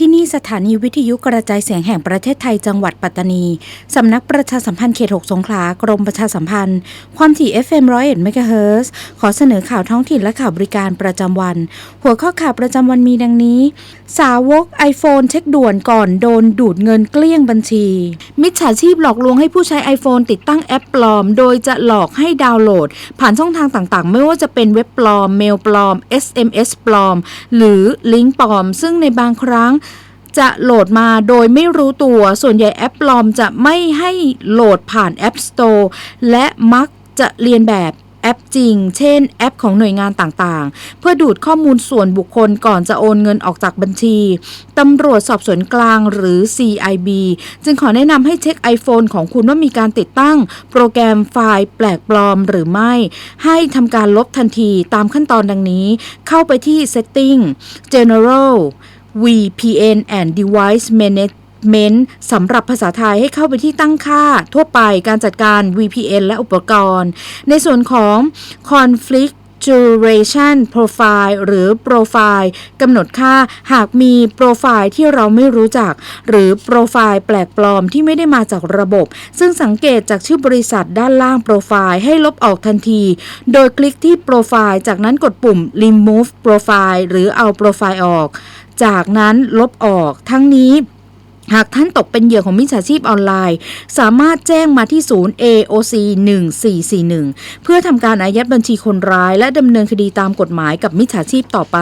ที่นี่สถานีวิทยุกระจายเสียงแห่งประเทศไทยจังหวัดปัตตานี สำนักประชาสัมพันธ์เขต 6 สงขลากรมประชาสัมพันธ์ ความถี่ FM 101เมกะเฮิรตซ์ขอเสนอข่าวท้องถิ่นและข่าวบริการประจำวัน หัวข้อข่าวประจำวันมีดังนี้ สาวก iPhone เช็คด่วนก่อนโดนดูดเงินเกลี้ยงบัญชี มิจฉาชีพหลอกลวงให้ผู้ใช้ iPhone ติดตั้งแอปปลอม โดยจะหลอกให้ดาวน์โหลด ผ่านช่องทางต่างๆ ไม่ว่าจะเป็นเว็บปลอม เมลปลอม SMS ปลอม หรือลิงก์ปลอม ซึ่งในบางครั้ง จะโหลดมาโดยไม่รู้ตัว ส่วนใหญ่แอปปลอมจะไม่ให้โหลดผ่าน App Store และมักจะเรียนแบบแอปจริง เช่น แอปของหน่วยงานต่างๆ เพื่อดูดข้อมูลส่วนบุคคลก่อนจะโอนเงินออกจากบัญชี ตำรวจสอบสวนกลางหรือ CIB จึงขอแนะนำให้เช็ค iPhone ของคุณว่ามีการติดตั้ง โปรแกรมไฟล์แปลกปลอมหรือไม่ ให้ทำการลบทันทีตามขั้นตอนดังนี้ เข้าไปที่ Setting General VPN and Device Management สำหรับภาษาไทยให้เข้าไปที่ตั้งค่า ทั่วไปการจัดการ VPN และอุปกรณ์ ในส่วนของ Conflict Duration Profile หรือ Profile กำหนดค่าหากมีโปรไฟล์ที่เราไม่รู้จัก หรือโปรไฟล์แปลกปลอมที่ไม่ได้มาจากระบบ ซึ่งสังเกตจากชื่อบริษัทด้านล่างโปรไฟล์ให้ลบออกทันที โดยคลิกที่โปรไฟล์จากนั้นกดปุ่ม Remove Profile หรือเอาโปรไฟล์ออก จากนั้นลบออกทั้งนี้หากท่านตกเป็นเหยื่อของมิจฉาชีพออนไลน์ สามารถแจ้งมาที่ศูนย์ AOC 1441 เพื่อทำการอายัดบัญชีคนร้ายและดำเนินคดีตามกฎหมายกับมิจฉาชีพต่อไป